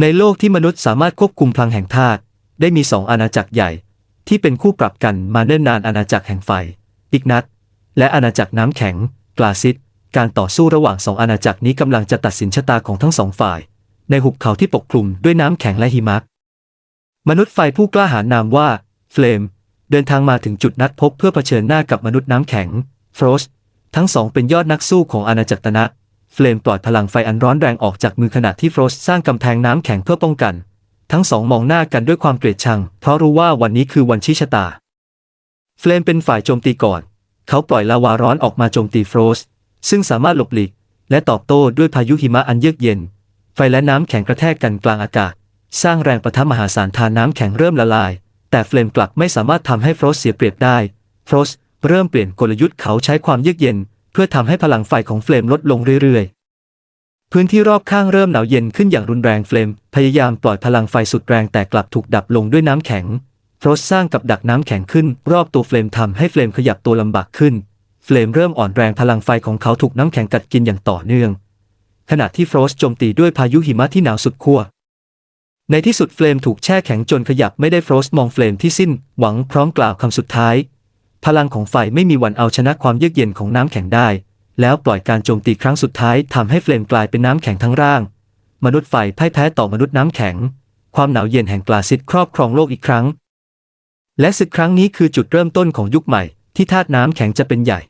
ในโลกที่มนุษย์สามารถควบคุมพลังแห่งธาตุได้มีสองอาณาจักรใหญ่ ที่เป็นคู่ปรับกันมาเนิ่นนานอาณาจักรแห่งไฟอิกนัตและอาณาจักรน้ำแข็ง กลาซิดการต่อสู้ระหว่างสองอาณาจักรนี้กำลังจะตัดสินชะตาของทั้งสองฝ่าย ในหุบเขาที่ปกคลุมด้วยน้ำแข็งและหิมะมนุษย์ไฟผู้กล้าหาญนามว่าเฟลมเดินทางมาถึงจุดนัดพบเพื่อเผชิญหน้ากับมนุษย์น้ำแข็งฟรอสทั้งสองเป็นยอดนักสู้ของอาณาจักรตนะ เฟลมปล่อยพลังไฟอันร้อนแรงออกจากมือขณะที่ฟรอสสร้างกำแพงน้ำแข็งเพื่อป้องกัน ทั้งสองมองหน้ากันด้วยความเกลียดชัง เพราะรู้ว่าวันนี้คือวันชี้ชะตา เฟลมเป็นฝ่ายโจมตีก่อน เขาปล่อยลาวาร้อนออกมาโจมตีฟรอสซึ่งสามารถหลบหลีก และตอบโต้ด้วยพายุหิมะอันเยือกเย็น ไฟและน้ำแข็งกระแทกกันกลางอากาศ สร้างแรงประทะมหาศาลทานน้ำแข็งเริ่มละลาย แต่เฟลมกลับไม่สามารถทำให้ฟรอสเสียเปรียบได้ ฟรอสเริ่มเปลี่ยนกลยุทธ์เขาใช้ความเยือกเย็น เพื่อทำให้พลังไฟของเฟลมลดลงเรื่อยๆ พื้นที่รอบข้างเริ่มหนาวเย็นขึ้นอย่างรุนแรงเฟลม พยายามปล่อยพลังไฟสุดแรงแต่กลับถูกดับลงด้วยน้ำแข็งฟรอสสร้างกับดักน้ำแข็งขึ้น รอบตัวเฟลมทำให้เฟลมขยับตัวลำบากขึ้น เฟลมเริ่มอ่อนแรงพลังไฟของเขาถูกน้ำแข็งกัดกินอย่างต่อเนื่อง ขณะที่ฟรอสโจมตีด้วยพายุหิมะที่หนาวสุดขั้วในที่สุดเฟลมถูกแช่แข็งจนขยับไม่ได้ฟรอสมองเฟลมที่สิ้นหวังพร้อมกล่าวคำสุดท้าย พลังของไฟไม่มีวันเอาชนะความเยือกเย็นของน้ำแข็งได้ แล้วปล่อยการโจมตีครั้งสุดท้ายทำให้เฟลมกลายเป็นน้ำแข็งทั้งร่าง มนุษย์ไฟพ่ายแพ้ต่อมนุษย์น้ำแข็ง ความหนาวเย็นแห่งกลาซิดครอบครองโลกอีกครั้ง และศึกครั้งนี้คือจุดเริ่มต้นของยุคใหม่ที่ธาตุน้ำแข็งจะเป็นใหญ่